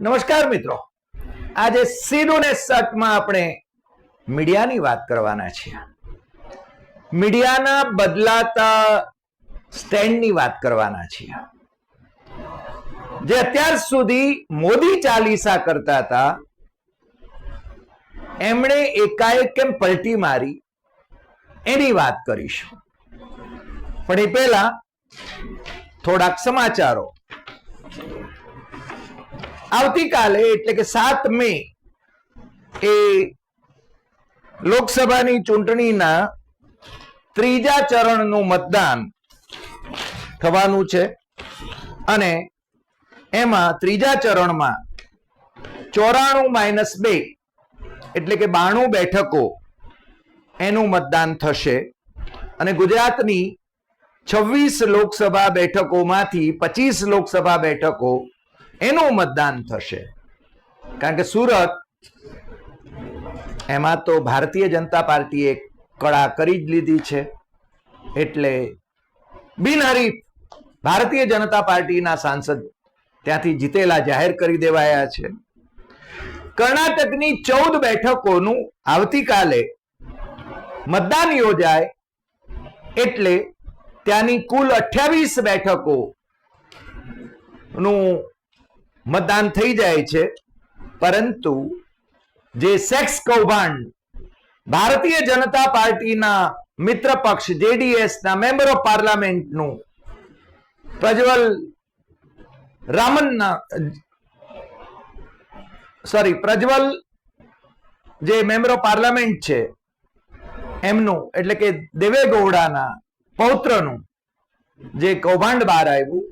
નમસ્કાર મિત્રો. આજે સીધું ને સટમાં આપણે મીડિયાની વાત કરવાના છીએ. મીડિયાના બદલાતા સ્ટેન્ડની વાત કરવાના છીએ. જે અત્યાર સુધી મોદી ચાલીસા કરતા હતા, એમણે એકાએક કેમ પલટી મારી, એની વાત કરીશું. પણ એ પહેલા થોડાક સમાચારો. આવતીકાલે, એટલે કે સાત મે, એ લોકસભાની ચૂંટણીના ત્રીજા ચરણનું મતદાન થવાનું છે. અને એમાં ત્રીજા ચરણમાં ચોરાણું માઇનસ બે, એટલે કે બાણું બેઠકો એનું મતદાન થશે. અને ગુજરાતની છવ્વીસ લોકસભા બેઠકોમાંથી પચીસ લોકસભા બેઠકો એનું મતદાન થશે. કારણ કે સુરત, એમાં તો ભારતીય જનતા પાર્ટીએ કળા કરી જ લીધી છે. એટલે બિનહરીફ ભારતીય જનતા પાર્ટીના સાંસદ ત્યાંથી જીતેલા જાહેર કરી દેવાયા છે. કર્ણાટકની ચૌદ બેઠકોનું આવતીકાલે મતદાન યોજાય એટલે ત્યાંની કુલ અઠ્યાવીસ બેઠકો નું મતદાન થઈ જાય છે. પરંતુ જે સેક્સ કૌભાંડ ભારતીય જનતા પાર્ટીના મિત્ર પક્ષ જેડીએસ ના મેમ્બર ઓફ પાર્લામેન્ટનું પ્રજ્વલ રામનના, સોરી, પ્રજ્વલ જે મેમ્બર ઓફ પાર્લામેન્ટ છે, એમનું, એટલે કે દેવે ગૌડાના પૌત્રનું જે કૌભાંડ બહાર આવ્યું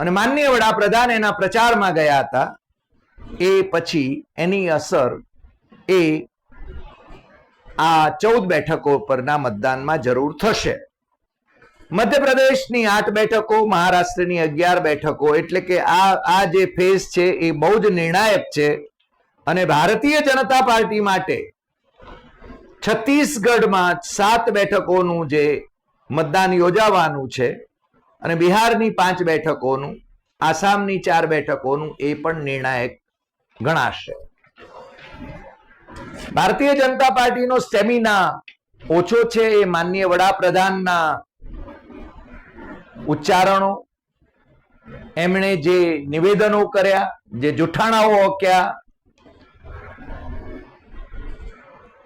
અને માનનીય વડાપ્રધાન એના પ્રચારમાં ગયા હતા, એ પછી એની અસર એ આ ચૌદ બેઠકો પરના મતદાનમાં જરૂર થશે. મધ્યપ્રદેશની આઠ બેઠકો, મહારાષ્ટ્રની અગિયાર બેઠકો, એટલે કે આ આ જે ફેઝ છે એ બહુ જ નિર્ણાયક છે. અને ભારતીય જનતા પાર્ટી માટે છત્તીસગઢમાં સાત બેઠકોનું જે મતદાન યોજાવાનું છે અને બિહારની પાંચ બેઠકોનું, આસામની ચાર બેઠકોનું એ પણ નિર્ણાયક ગણાશે. ભારતીય જનતા પાર્ટીનો સ્ટેમિના ઓછો છે એ માનનીય વડાપ્રધાનના ઉચ્ચારણો. એમણે જે નિવેદનો કર્યા, જે જુઠ્ઠાણાઓ ઓક્યા,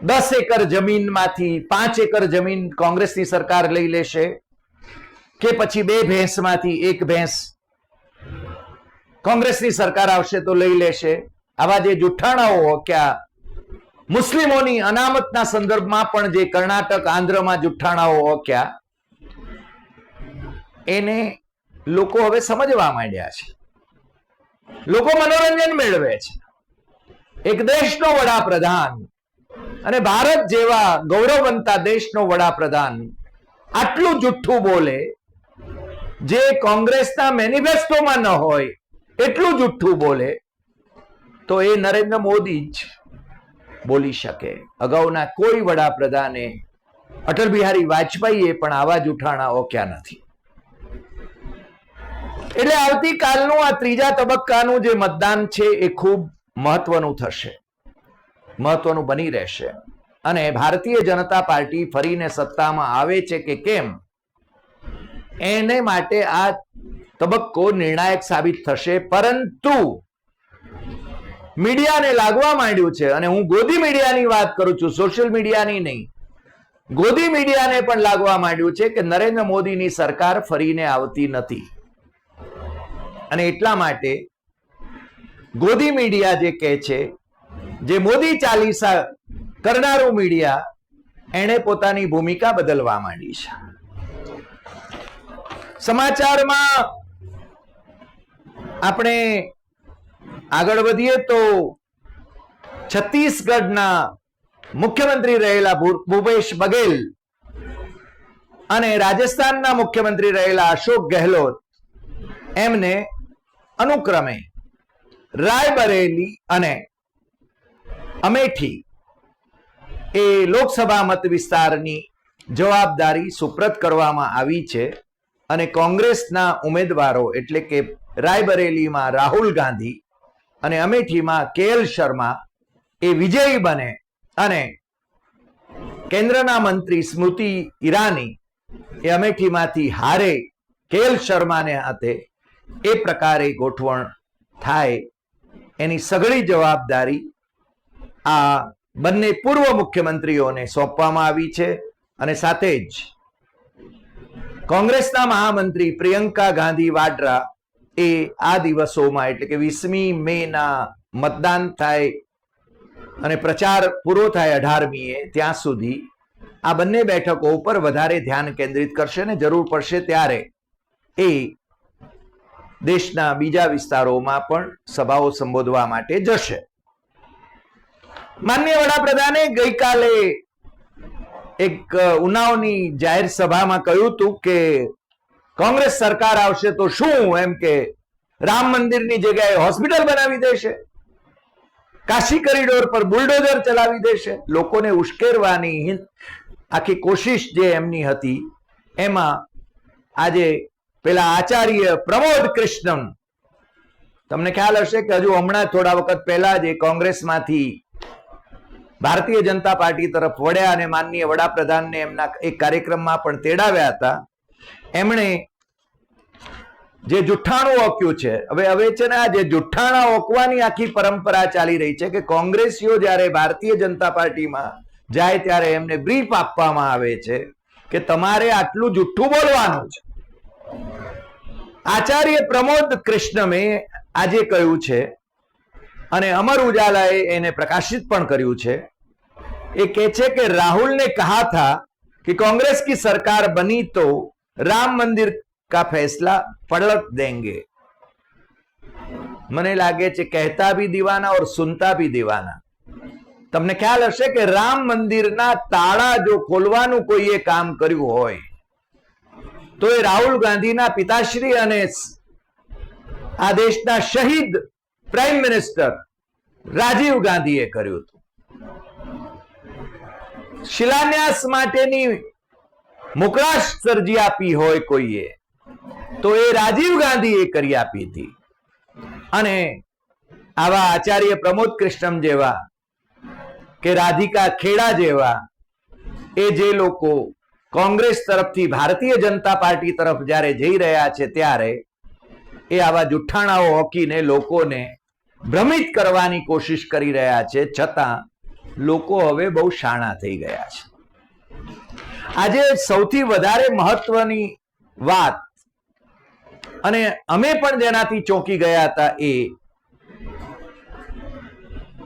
દસ એકર જમીનમાંથી પાંચ એકર જમીન કોંગ્રેસની સરકાર લઈ લેશે. કે પછી બે ભેંસમાંથી એક ભેંસ કોંગ્રેસની સરકાર આવશે તો લઈ લેશે. આવા જે જુઠ્ઠાણાઓ હોક્યા, મુસ્લિમોની અનામતના સંદર્ભમાં પણ જે કર્ણાટક આંધ્રમાં જુઠ્ઠાણાઓ હોક્યા, એને લોકો હવે સમજવા માંડ્યા છે. લોકો મનોરંજન મેળવે છે. એક દેશનો વડાપ્રધાન અને ભારત જેવા ગૌરવવંતા દેશનો વડાપ્રધાન આટલું જુઠ્ઠું બોલે જે કોંગ્રેસના મેનિફેસ્ટોમાં ન હોય, એટલું જુઠ્ઠું બોલે, તો એ નરેન્દ્ર મોદી જ બોલી શકે. અગાઉના કોઈ વડાપ્રધાને અટલ બિહારી વાજપેયીએ પણ આવા જ ઉઠાણાઓ ઓક્યા નથી. એટલે આવતીકાલનું આ ત્રીજા તબક્કાનું જે મતદાન છે, એ ખૂબ મહત્વનું થશે. મહત્વનું બની રહેશે. અને ભારતીય જનતા પાર્ટી ફરીને સત્તામાં આવે છે કે કેમ? એને માટે આ તબક્કો નિર્ણાયક સાબિત થશે. પરંતુ મીડિયાને લાગવા માંડ્યું છે અને હું ગોદી મીડિયાની વાત કરું છું, સોશિયલ મીડિયાની નહીં. ગોદી મીડિયાને પણ લાગવા માંડ્યું છે કે નરેન્દ્ર મોદીની સરકાર ફરીને આવતી નથી. અને એટલા માટે ગોદી મીડિયા જે કહે છે, જે મોદી ચાલીસા કરનારું મીડિયા, એણે પોતાની ભૂમિકા બદલવા માંડી છે. સમાચારમાં આપણે આગળ વધીએ તો છત્તીસગઢના મુખ્યમંત્રી રહેલા ભૂપેશ બઘેલ અને રાજસ્થાનના મુખ્યમંત્રી રહેલા અશોક ગહેલોત, એમને અનુક્રમે રાયબરેલી અને અમેઠી એ લોકસભા મત વિસ્તારની જવાબદારી સુપ્રત કરવામાં આવી છે. અને કોંગ્રેસના ઉમેદવારો એટલે કે રાયબરેલીમાં રાહુલ ગાંધી અને અમેઠીમાં કેએલ શર્મા એ વિજયી બને અને કેન્દ્રના મંત્રી સ્મૃતિ ઈરાની એ અમેઠીમાંથી હારે કેએલ શર્માને હાથે એ પ્રકારે ગોઠવણ થાય એની સઘળી જવાબદારી આ બંને પૂર્વ મુખ્યમંત્રીઓને સોંપવામાં આવી છે અને સાથે જ કોંગ્રેસના મહામંત્રી પ્રિયંકા ગાંધી વાડ્રા એ આ દિવસોમાં, એટલે કે વીસમી મે ના મતદાન થાય અને પ્રચાર પૂરો થાય અઢારમીએ, ત્યાં સુધી આ બંને બેઠકો ઉપર વધારે ધ્યાન કેન્દ્રિત કરશે ને જરૂર પડશે ત્યારે એ દેશના બીજા વિસ્તારોમાં પણ સભાઓ સંબોધવા માટે જશે. માન્ય વડાપ્રધાને ગઈકાલે એક ઉનાવની જાહેર સભામાં કહ્યું હતું કે કોંગ્રેસ સરકાર આવશે તો શું એમ કે રામ મંદિરની જગ્યાએ હોસ્પિટલ બનાવી દેશે? કાશી કોરિડોર પર બુલડોઝર ચલાવી દેશે? લોકોને ઉશ્કેરવાની આખી કોશિશ જે એમની હતી, એમાં આજે પેલા આચાર્ય પ્રમોદ કૃષ્ણમ, તમને ખ્યાલ હશે કે હજુ હમણાં થોડા વખત પહેલા જ કોંગ્રેસમાંથી ભારતીય જનતા પાર્ટી તરફ વળ્યા અને માનનીય વડાપ્રધાનને એમના એક કાર્યક્રમમાં પણ તેડાવ્યા હતા. એમણે જે જુઠ્ઠાણું ઓક્યું છે, હવે હવે છે ને આ જે જુઠ્ઠાણા ઓકવાની આખી પરંપરા ચાલી રહી છે કે કોંગ્રેસીઓ જ્યારે ભારતીય જનતા પાર્ટીમાં જાય ત્યારે એમને બ્રીફ આપવામાં આવે છે કે તમારે આટલું જુઠ્ઠું બોલવાનું છે. આચાર્ય પ્રમોદ કૃષ્ણમે આજે કહ્યું છે અને અમર ઉજાલાએ એને પ્રકાશિત પણ કર્યું છે એ કહે છે કે राहुल ने कहा था कि कांग्रेस की सरकार बनी तो राम मंदिर का फैसला पलट देंगे મને લાગે છે કહેતા ભી દીવાના और સુનતા ભી દીવાના તમને ખ્યાલ હશે કે રામ મંદિરના તાળા જો ખોલવાનું કોઈએ કામ કર્યું હોય તો એ રાહુલ ગાંધીના પિતાશ્રી અને સ- આ દેશના શહીદ પ્રાઇમ મિનિસ્ટર રાજીવ ગાંધીએ કર્યું હતું. શિલાન્યાસ માટેની મુકરાશ સર્જી આપી હોય કોઈએ, તો એ રાજીવ ગાંધીએ કરી આપી હતી. અને આવા આચાર્ય પ્રમોદ કૃષ્ણમ જેવા કે રાધિકા ખેડા જેવા, એ જે લોકો કોંગ્રેસ તરફથી ભારતીય જનતા પાર્ટી તરફ જ્યારે જઈ રહ્યા છે ત્યારે, એ આવા જુઠ્ઠાણાઓ હોકીને લોકોને ભ્રમિત કરવાની કોશિશ કરી રહ્યા છે છતાં લોકો હવે બહુ શાણા થઈ ગયા છે. આજે સૌથી વધારે મહત્વની વાત અને અમે પણ જેનાથી ચોંકી ગયા હતા એ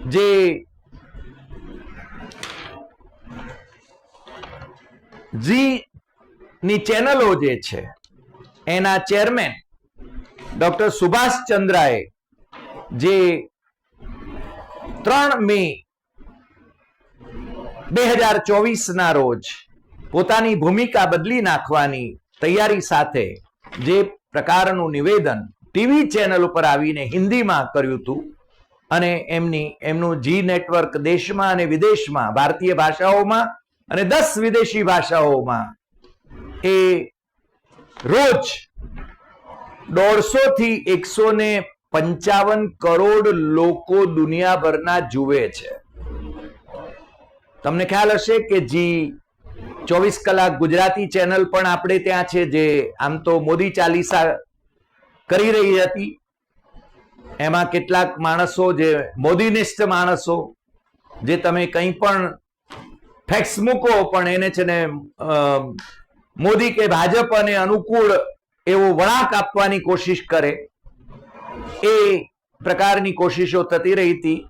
જે ઝી ની ચેનલો જે છે એના ચેરમેન ડોક્ટર સુભાષ ચંદ્રાએ જે ત્રણ મે બે હજાર ચોવીસ ના રોજ પોતાની ભૂમિકા બદલી નાખવાની તૈયારી સાથે જે પ્રકારનું નિવેદન ટીવી ચેનલ ઉપર આવીને હિન્દીમાં કર્યું હતું અને એમની, એમનું જી નેટવર્ક દેશમાં અને વિદેશમાં, ભારતીય ભાષાઓમાં અને દસ વિદેશી ભાષાઓમાં એ રોજ દોઢસો થી એકસો ને પંચાવન કરોડ લોકો દુનિયાભરના જુએ છે. તમને ખ્યાલ હશે કે જી ચોવીસ કલાક ગુજરાતી ચેનલ પણ આપણે ત્યાં છે જે આમ તો મોદી ચાલીસા કરી રહી હતી. એમાં કેટલાક માણસો જે મોદીનિષ્ઠ માણસો જે તમે કંઈ પણ ફેક્સ મૂકો પણ એને છે ને મોદી કે ભાજપ અને અનુકૂળ એવો વળાંક આપવાની કોશિશ કરે. એ પ્રકારની કોશિશો થતી રહી હતી.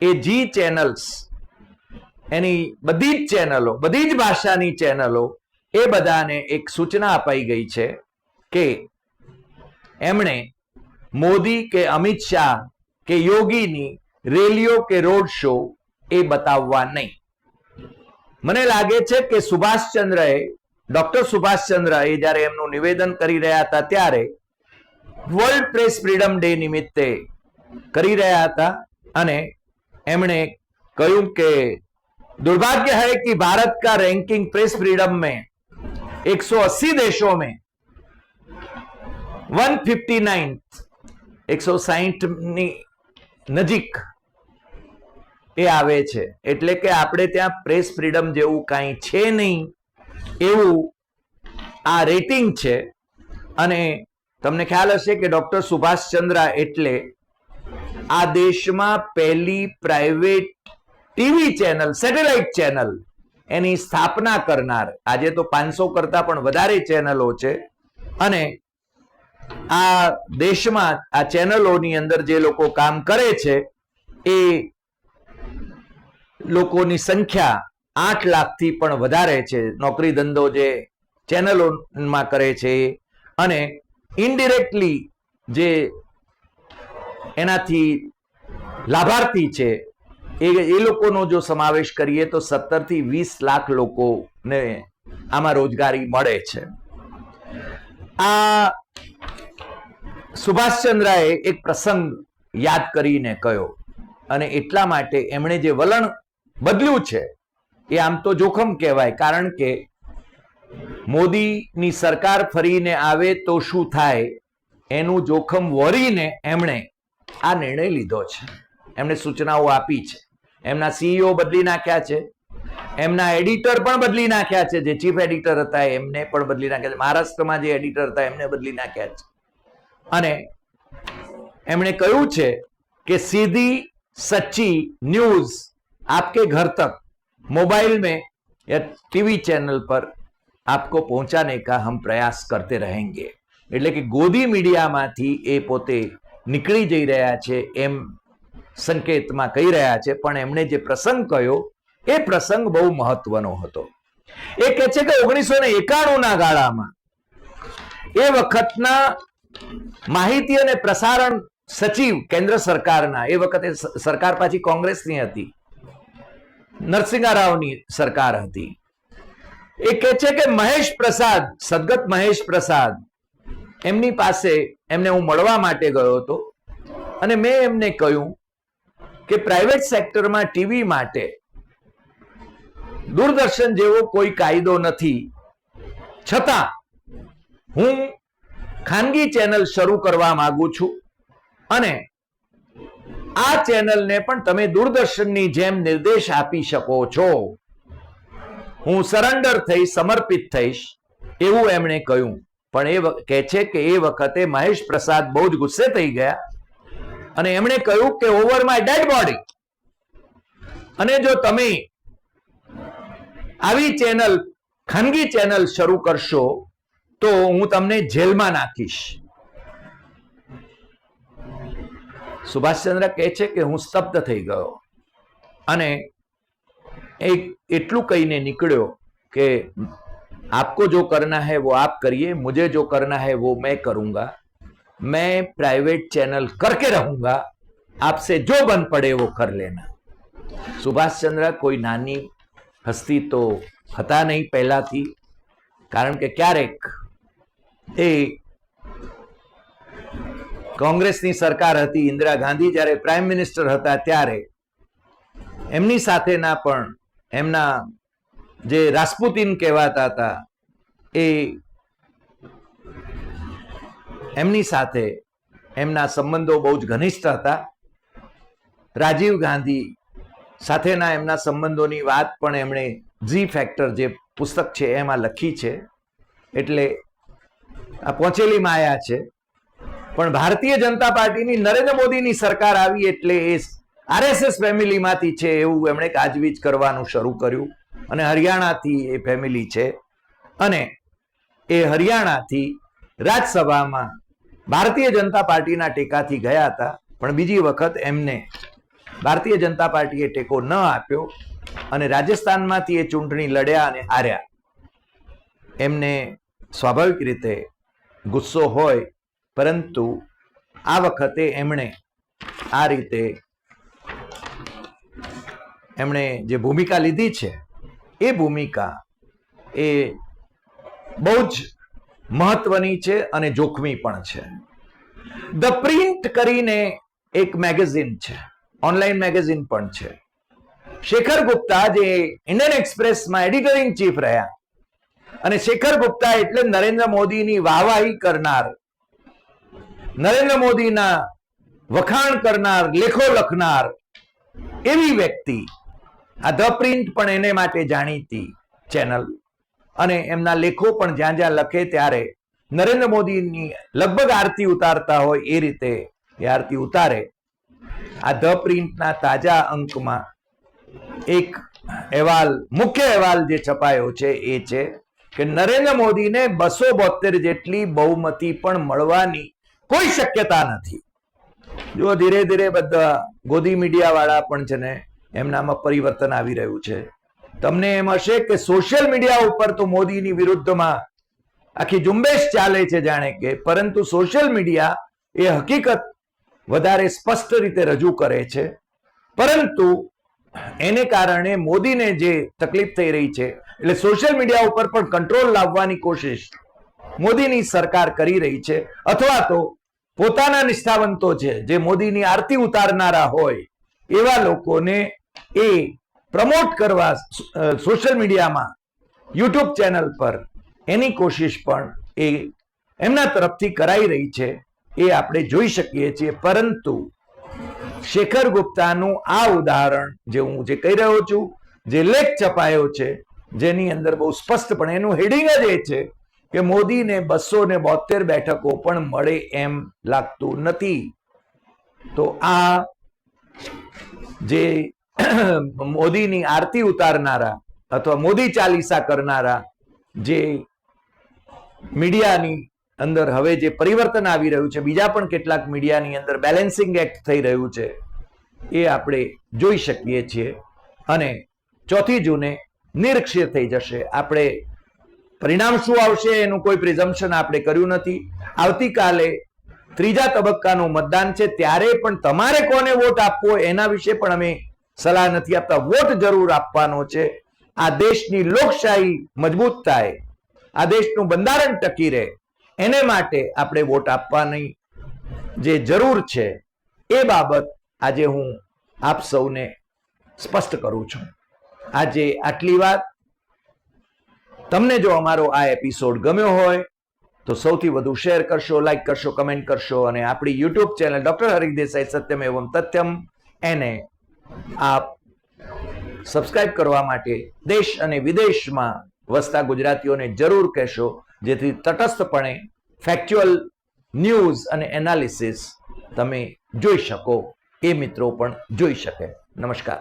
એ જી ચેનલ્સ એની બધી જ ચેનલો બધી જ ભાષાની ચેનલો એ બધાને એક સૂચના અપાઈ ગઈ છે કે એમણે મોદી કે અમિત શાહ કે યોગીની રેલીઓ કે રોડ શો એ બતાવવા નહીં. મને લાગે છે કે સુભાષચંદ્રએ, ડોક્ટર સુભાષચંદ્ર એ જ્યારે એમનું નિવેદન કરી રહ્યા હતા ત્યારે વર્લ્ડ પ્રેસ ફ્રીડમ ડે નિમિત્તે કરી રહ્યા હતા અને એમણે કહ્યું કે दुर्भाग्य है कि भारत का रैंकिंग प्रेस फ्रीडम में 180 देशों में 159 160 ની નજીક એ આવે છે એટલે કે આપણે ત્યાં પ્રેસ ફ્રીડમ જેવું કાંઈ છે નહીં એવું આ રેટિંગ છે અને તમને ખ્યાલ હશે કે ડોક્ટર સુભાષચંદ્રા એટલે આ દેશમાં પહેલી private TV channel, satellite channel એની સ્થાપના કરનાર. આજે તો પાંચસો કરતા પણ વધારે ચેનલો છે. અને આ દેશમાં આ ચેનલોની અંદર જે લોકો કામ કરે છે, એ લોકોની સંખ્યા આઠ લાખથી પણ વધારે છે. નોકરી ધંધો જે ચેનલોમાં કરે છે અને ઇનડિરેક્ટલી જે એનાથી લાભાર્થી છે, એ એ લોકોનો જો સમાવેશ કરીએ તો સત્તરથી વીસ લાખ લોકોને આમાં રોજગારી મળે છે. આ સુભાષચંદ્રાએ એક પ્રસંગ યાદ કરીને કહ્યો અને એટલા માટે એમણે જે વલણ બદલ્યું છે, એ આમ તો જોખમ કહેવાય, કારણ કે મોદીની સરકાર ફરીને આવે તો શું થાય? એનું જોખમ વરીને એમણે આ નિર્ણય લીધો છે. એમણે સૂચનાઓ આપી છે. એમના સીઈઓ બદલી નાખ્યા છે. એમના એડિટર પણ બદલી નાખ્યા છે. જે ચીફ એડિટર હતા એમને પણ બદલી નાખ્યા છે. મહારાષ્ટ્રમાં જે એડિટર હતા એમને બદલી નાખ્યા છે. અને એમણે કહ્યું છે કે સીધી સચ્ચી ન્યૂઝ આપકે ઘર તક મોબાઈલ મેં ટીવી ચેનલ પર આપકો પહોંચાને કા હમ પ્રયાસ કરતે રહેંગે એટલે કે ગોદી મીડિયામાંથી એ પોતે નીકળી જઈ રહ્યા છે એમ સંકેતમાં કહી રહ્યા છે, પણ એમણે જે પ્રસંગ કહ્યો, એ પ્રસંગ બહુ મહત્વનો હતો. એ કહે છે કે ઓગણીસો ને એકાણુંના ગાળામાં એ વખતના માહિતી અને પ્રસારણ સચિવ કેન્દ્ર સરકારના, એ વખતે સરકાર પાછી કોંગ્રેસની હતી, નરસિંહા રાવની સરકાર હતી. એ કહે છે કે મહેશ પ્રસાદ, સદગત મહેશ પ્રસાદ, એમની પાસે એમને હું મળવા માટે ગયો હતો અને મેં એમને કહ્યું કે પ્રાઇવેટ સેક્ટરમાં ટીવી માટે દૂરદર્શન જેવો કોઈ કાયદો નથી. છતાં હું ખાનગી ચેનલ શરૂ કરવા માંગુ છું અને આ ચેનલને પણ તમે દૂરદર્શનની જેમ નિર્દેશ આપી શકો છો. હું સરેન્ડર થઈ, સમર્પિત થઈશ, એવું એમણે કહ્યું. પણ એ કહે છે કે એ વખતે મહેશ પ્રસાદ બહુ જ ગુસ્સે થઈ ગયા અને એમણે કહ્યું કે ઓવર માય ડેડ બોડી અને જો તમે આવી ચેનલ, ખાનગી ચેનલ શરૂ કરશો, તો હું તમને જેલમાં નાખીશ. સુભાષચંદ્ર કહે છે કે, હું સ્તબ્ધ થઈ ગયો. અને એક એટલું કહીને નીકળ્યો કે आपको जो करना है वो आप करिए मुझे जो करना है वो मैं करूंगा मैं प्राइवेट चैनल करके रहूंगा आपसे जो बन पड़े वो कर लेना સુભાષચંદ્ર કોઈ નાની હસ્તી તો હતા નહીં પહેલાથી કારણ કે ક્યારેક એ કોંગ્રેસની સરકાર હતી ઇન્દિરા ગાંધી જ્યારે પ્રાઇમ મિનિસ્ટર હતા ત્યારે એમની સાથેના પણ એમના જે રાસ્પુતિન કહેવાતા હતા, એ એમની સાથે એમના સંબંધો બહુ જ ઘનિષ્ઠ હતા. રાજીવ ગાંધી સાથેના એમના સંબંધોની વાત પણ એમણે ઝી ફેક્ટર જે પુસ્તક છે એમાં લખી છે, એટલે આ પહોંચેલી માયા છે. પણ ભારતીય જનતા પાર્ટીની નરેન્દ્ર મોદીની સરકાર આવી એટલે એ આરએસએસ ફેમિલીમાંથી છે એવું એમણે કાજવીજ કરવાનું શરૂ કર્યું અને હરિયાણાથી એ ફેમિલી છે અને એ હરિયાણાથી રાજ્યસભામાં ભારતીય જનતા પાર્ટીના ટેકાથી ગયા હતા, પણ બીજી વખત એમને ભારતીય જનતા પાર્ટીએ ટેકો ન આપ્યો અને રાજસ્થાનમાંથી એ ચૂંટણી લડ્યા અને હાર્યા. એમને સ્વાભાવિક રીતે ગુસ્સો હોય, પરંતુ આ વખતે એમણે આ રીતે એમણે જે ભૂમિકા લીધી છે, એ ભૂમિકા એ બહુ જ મહત્વની છે અને જોખમી પણ છે. ધ પ્રિન્ટ કરીને એક મેગેઝિન છે, ઓનલાઈન મેગેઝિન પણ છે. શેખર ગુપ્તા જે ઇન્ડિયન એક્સપ્રેસમાં એડિટર ઇન ચીફ રહ્યા અને શેખર ગુપ્તા એટલે નરેન્દ્ર મોદીની વાહવાહી કરનાર, નરેન્દ્ર મોદીના વખાણ કરનાર, લેખો લખનાર એવી વ્યક્તિ આ ધ પ્રિન્ટ પણ એને માટે જાણીતી ચેનલ. અને એમના લેખો પણ જ્યાં જ્યાં લખે ત્યારે નરેન્દ્ર મોદીની લગભગ આરતી ઉતારતા હોય એ રીતે એ આરતી ઉતારે. આ ધ પ્રિન્ટના તાજા અંકમાં એક અહેવાલ, મુખ્ય અહેવાલ જે છપાયો છે એ છે કે નરેન્દ્ર મોદીને બસો બોતેર જેટલી બહુમતી પણ મળવાની કોઈ શક્યતા નથી. જો ધીરે ધીરે બધા ગોદી મીડિયા વાળા પણ છે ને એમનામાં પરિવર્તન આવી રહ્યું છે. તમને એમ હશે કે સોશિયલ મીડિયા ઉપર તો મોદીની વિરુદ્ધમાં આખી ઝુંબેશ ચાલે છે જાણે કે, પરંતુ સોશિયલ મીડિયા એ હકીકત વધારે સ્પષ્ટ રીતે રજૂ કરે છે. પરંતુ એને કારણે મોદીને જે તકલીફ થઈ રહી છે, એટલે સોશિયલ મીડિયા ઉપર પણ કંટ્રોલ લાવવાની કોશિશ મોદીની સરકાર કરી રહી છે. અથવા તો પોતાના નિષ્ઠાવંતો છે, જે મોદીની આરતી ઉતારનારા હોય એવા લોકોને એ પ્રમોટ કરવા સોશિયલ મીડિયામાં, યુટ્યુબ ચેનલ પર એની કોશિશ પણ એ એમના તરફથી કરાઈ રહી છે, એ આપણે જોઈ શકીએ છીએ. પરંતુ શેખર ગુપ્તાનું આ ઉદાહરણ જે હું જે કહી રહ્યો છું, જે લેખ છપાયો છે, જેની અંદર બહુ સ્પષ્ટપણે એનું હેડિંગ જ એ છે કે મોદીને બસો ને બોતેર બેઠકો પણ મળે એમ લાગતું નથી. તો આ જે મોદીની આરતી ઉતારનારા અથવા મોદી ચાલીસા કરનારા જે મીડિયાની અંદર હવે જે પરિવર્તન આવી રહ્યું છે, બીજા પણ કેટલાક મીડિયાની અંદર બેલેન્સિંગ એક્ટ થઈ રહ્યું છે, એ આપણે જોઈ શકીએ છીએ અને ચોથી જૂને નિરક્ષીર થઈ જશે. આપણે પરિણામ શું આવશે એનું કોઈ પ્રિઝમ્પશન આપણે કર્યું નથી. આવતીકાલે ત્રીજા તબક્કાનું મતદાન છે. ત્યારે પણ તમારે કોને વોટ આપવો એના વિશે પણ અમે સલાહ નથી આપતા. વોટ જરૂર આપવાનો છે. આ દેશની લોકશાહી મજબૂત થાય. આ દેશનું બંધારણ ટકી રહે. એને માટે આપણે વોટ આપવાની જે જરૂર છે એ બાબત આજે હું આપ સૌને સ્પષ્ટ કરું છું. આજે આટલી વાત. તમને જો અમારો આ એપિસોડ ગમ્યો હોય તો સૌથી વધુ શેર કરશો લાઈક કરશો કમેન્ટ કરશો અને આપણી YouTube channel doctor Harik Desai Satyam Evam Tathyam એને આપ સબસ્ક્રાઇબ કરવા માટે દેશ અને વિદેશમાં વસતા ગુજરાતીઓને જરૂર કહેશો, જેથી તટસ્થપણે ફેક્ચ્યુઅલ ન્યૂઝ અને એનાલિસિસ તમે જોઈ શકો, એ મિત્રો પણ જોઈ શકે. નમસ્કાર.